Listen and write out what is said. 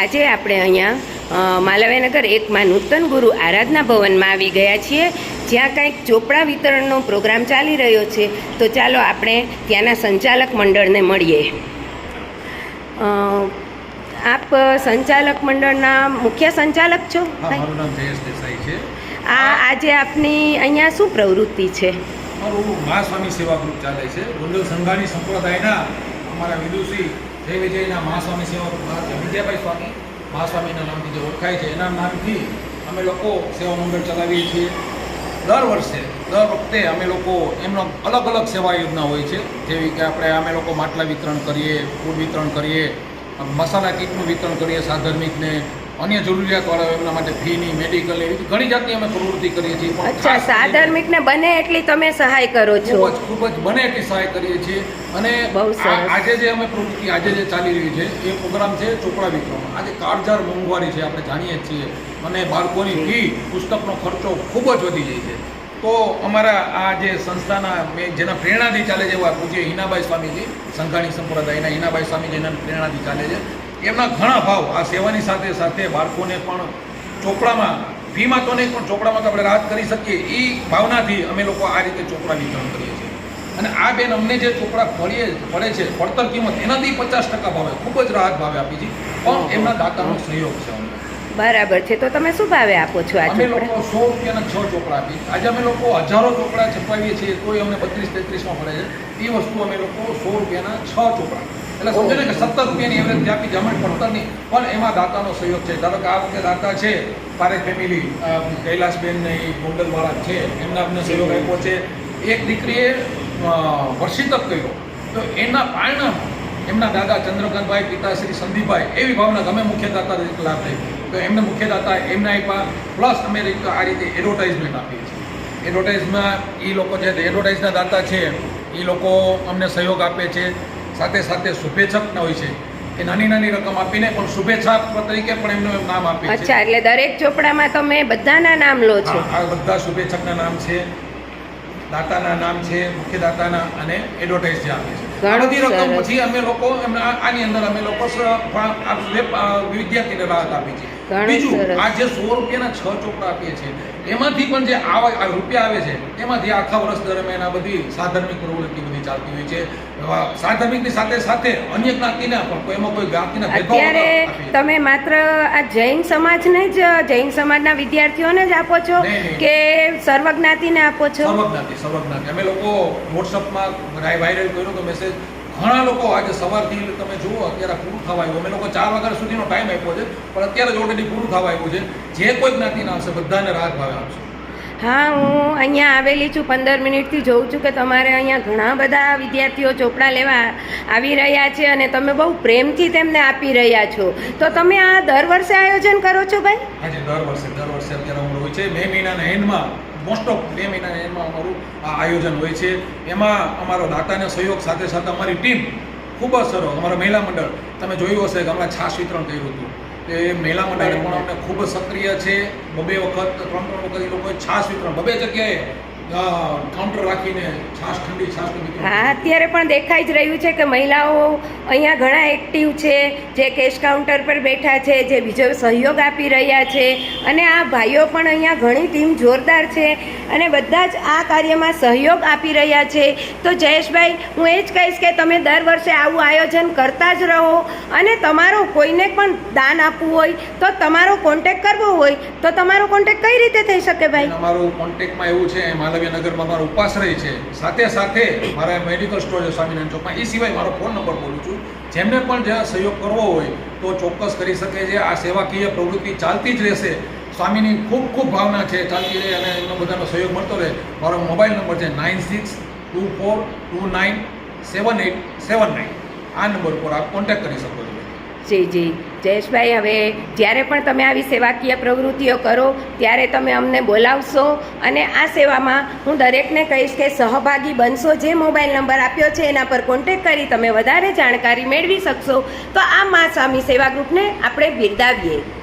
આજે આપણે અહીંયા માલવ્યનગર એકમાં નૂતન ગુરુ આરાધના ભવનમાં આવી ગયા છીએ. જ્યાં કંઈક ચોપડા વિતરણનો પ્રોગ્રામ ચાલી રહ્યો છે. તો ચાલો આપણે ત્યાંના સંચાલક મંડળને મળીએ. આપ સંચાલક મંડળના મુખ્ય સંચાલક છો? આ આજે આપની અહીંયા શું પ્રવૃત્તિ છે? મારું મહાસ્વામી સેવા ગ્રુપ ચાલે છે. ગોંડલ સંઘાની સંપ્રદાયના અમારા વિદુષી જય વિજયના મહાસ્વામી સેવા ગ્રુપ મહા- વિજયભાઈ સ્વામી. મહાસ્વામીના નામથી જે ઓળખાય છે, એના નામથી અમે લોકો સેવા મંડળ ચલાવીએ છીએ. દર વર્ષે, દર વખતે અમે લોકો એમનો અલગ અલગ સેવા યોજના હોય છે. જેવી કે આપણે અમે લોકો માટલા વિતરણ કરીએ, ફૂડ વિતરણ કરીએ, મસાલા કીટનું વિતરણ કરીએ સાધર્મિકને અન્ય જરૂરિયાતવાળા એમના માટે ફીની મેડિકલ એવી ઘણી જાતની અમે પ્રવૃત્તિ કરીએ છીએ. અચ્છા સાધાર્મિકને બને એટલી તમે સહાય કરો છો? ખૂબ જ ખૂબ જ બને એટલી સહાય કરીએ છીએ. અને આજે જે અમે પ્રવૃત્તિ આજે જે ચાલી રહી છે એ પ્રોગ્રામ છે ચોપડા વિક્રમ આજે કાળજાર મોંઘવારી છે આપણે જાણીએ છીએ. અને બાળકોની ફી પુસ્તકનો ખર્ચો ખૂબ જ વધી જાય છે. તો અમારા આ જે સંસ્થાના મેં જેના પ્રેરણાથી ચાલે છે એવા પૂજ્ય હિનાબાઈ સ્વામીજી સંઘાણી સંપ્રદાયના હિનાબાઈ સ્વામી જેના પ્રેરણાથી ચાલે છે. એમના ઘણા ભાવ આ સેવાની સાથે સાથે બાળકોને પણ ચોપડામાં ફીમાં તો નહીં પણ ચોપડામાં તો આપણે રાહત કરી શકીએ એ ભાવનાથી અમે લોકો આ રીતે ચોપડા વિતરણ કરીએ છીએ. અને આ બેન અમને જે ચોપડા ફળીએ પડે છે પડતર કિંમત એનાથી પચાસ ટકા ભાવે ખૂબ જ રાહત ભાવે આપી છે. પણ એમના દાતાનો સહયોગ છે અમને. બરાબર છે તો તમે શું ભાવે આપો છો આ અમે લોકો સો રૂપિયાના છ ચોપડા આપીએ. આજે અમે લોકો હજારો ચોપડા છપાવીએ છીએ તોય અમને બત્રીસ તેત્રીસમાં પડે છે. એ વસ્તુ અમે લોકો સો રૂપિયાના છ ચોપડા એટલે સમજો ને કે સત્તર રૂપિયાની એવરેજ જે આપી જમણ પડતરની, પણ એમાં દાતાનો સહયોગ છે. ધારો કે આ વખતે દાતા છે, પારેખ ફેમિલી કૈલાસબેન ને એ ગોંડલવાળા છે, એમના અમને સહયોગ આપ્યો છે. એક દીકરીએ વર્ષિતક કર્યો. તો એના પારણામાં એમના દાદા ચંદ્રકાંતભાઈ, પિતાશ્રી સંદીપભાઈ, એવી ભાવના ગમે મુખ્ય દાતા લાભ થઈ તો એમને મુખ્ય દાતા એમના આપ્યા. પ્લસ અમે આ રીતે એડવર્ટાઇઝમેન્ટ આપીએ છીએ. એડવર્ટાઇઝમાં એ લોકો છે એડવર્ટાઇઝના દાતા છે એ લોકો અમને સહયોગ આપે છે. સાથે સાથે શુભેચ્છક હોય છે કે નાની નાની રકમ આપીને પણ શુભેચ્છા તરીકે પણ એમનું એમ નામ આપે છે. અચ્છા એટલે દરેક ચોપડામાં તમે બધાના નામ લો છો? આ બધા શુભેચ્છકના નામ છે દાતાના નામ છે મુખ્ય દાતાના અને એડવર્ટાઇઝ જે આપે છે. આ બધી રકમ પછી અમે લોકો આની અંદર અમે લોકો વિદ્યાર્થીને રાહત આપી છે. બીજું આ જે સો રૂપિયાના છ ચોપડા આપીએ છીએ એમાંથી પણ જે આવા આ રૂપિયા આવે છે એમાંથી આખા વર્ષ દરમિયાન આ બધી સાધર્મિક પ્રવૃત્તિ બધી ચાલતી હોય છે સાથે સાથે અન્ય જ્ઞાતિના પણ કોઈ એમાં કોઈ જ્ઞાતિના અત્યારે. તમે માત્ર આ જૈન સમાજને જ જૈન સમાજના વિદ્યાર્થીઓને જ આપો છો કે નહીં. ને આપો છો સર્વજ્ઞાતિ સર્વજ્ઞાતિ અમે લોકો વોટ્સઅપમાં વાયરલ કર્યો તો મેસેજ ઘણા લોકો આજે સવારથી તમે જુઓ અત્યારે પૂરું થવા આવ્યું. અમે લોકો ચાર વાગ્યા સુધીનો ટાઈમ આપ્યો છે પણ અત્યારે જ ઓલરેડી પૂરું થવા આવ્યું છે. જે કોઈ જ્ઞાતિના આવશે બધાને રાહત ભાવે આપશે હા હું અહીંયા આવેલી છું પંદર મિનિટથી જોઉં છું કે તમારે અહીંયા ઘણા બધા વિદ્યાર્થીઓ ચોપડા લેવા આવી રહ્યા છે અને તમે બહુ પ્રેમથી તેમને આપી રહ્યા છો. તો તમે આ દર વર્ષે આયોજન કરો છો ભાઈ? આજે દર વર્ષે દર વર્ષે અત્યારે અમારું હોય છે. મે મહિનાના એન્ડમાં મોસ્ટ ઓફ બે મહિના એમાં અમારું આયોજન હોય છે. એમાં અમારો દાતાને સહયોગ સાથે સાથે અમારી ટીમ ખૂબ જ સરસ, અમારા મહિલા મંડળ, તમે જોયું હશે કે હમણાં છાશ વિતરણ કર્યું હતું. એ મહિલા મંડળ પણ અમને ખૂબ જ સક્રિય છે. બબે વખત ત્રણ ત્રણ વખત એ લોકોએ છાશ વિતરણ, બબે જગ્યાએ હા અત્યારે પણ દેખાઈ જ રહ્યું છે કે મહિલાઓ અહીંયા ઘણા એક્ટિવ છે જે કેશ કાઉન્ટર પર બેઠા છે જે બીજો સહયોગ આપી રહ્યા છે. અને આ ભાઈઓ પણ અહીંયા ઘણી ટીમ જોરદાર છે અને બધા જ આ કાર્યમાં સહયોગ આપી રહ્યા છે. તો જયેશભાઈ હું એ જ કહીશ કે તમે દર વર્ષે આવું આયોજન કરતા જ રહો અને તમારો કોઈને પણ દાન આપવું હોય તો તમારો કોન્ટેક કરવો હોય તો તમારો કોન્ટેક કઈ રીતે થઈ શકે ભાઈ? અને કોન્ટેકમાં એવું છે માલવ્ય મારો ઉપાશ્રય છે. સાથે સાથે મારા મેડિકલ સ્ટોર છે સ્વામિનારાયણ ચોકમાં. એ સિવાય મારો ફોન નંબર બોલું છું. જેમને પણ જ્યાં સહયોગ કરવો હોય તો ચોક્કસ કરી શકે છે. આ સેવાકીય પ્રવૃત્તિ ચાલતી જ રહેશે. સ્વામીની ખૂબ ખૂબ ભાવના છે. ચાલતી રહે અને એમનો બધાનો સહયોગ મળતો રહે. મારો મોબાઈલ નંબર છે nine six two four two nine seven eight seven nine આ નંબર ઉપર આપ કોન્ટેક્ટ કરી શકો છો જી જી જયેશભાઈ, હવે જ્યારે પણ તમે આવી સેવાકીય પ્રવૃત્તિઓ કરો, ત્યારે તમે અમને બોલાવશો અને આ સેવામાં હું દરેકને કહીશ કે સહભાગી બનશો. જે મોબાઈલ નંબર આપ્યો છે, એના પર કોન્ટેક કરી તમે વધારે જાણકારી મેળવી શકશો. તો આ મા સ્વામી સેવા ગ્રુપને આપણે બિરદાવીએ.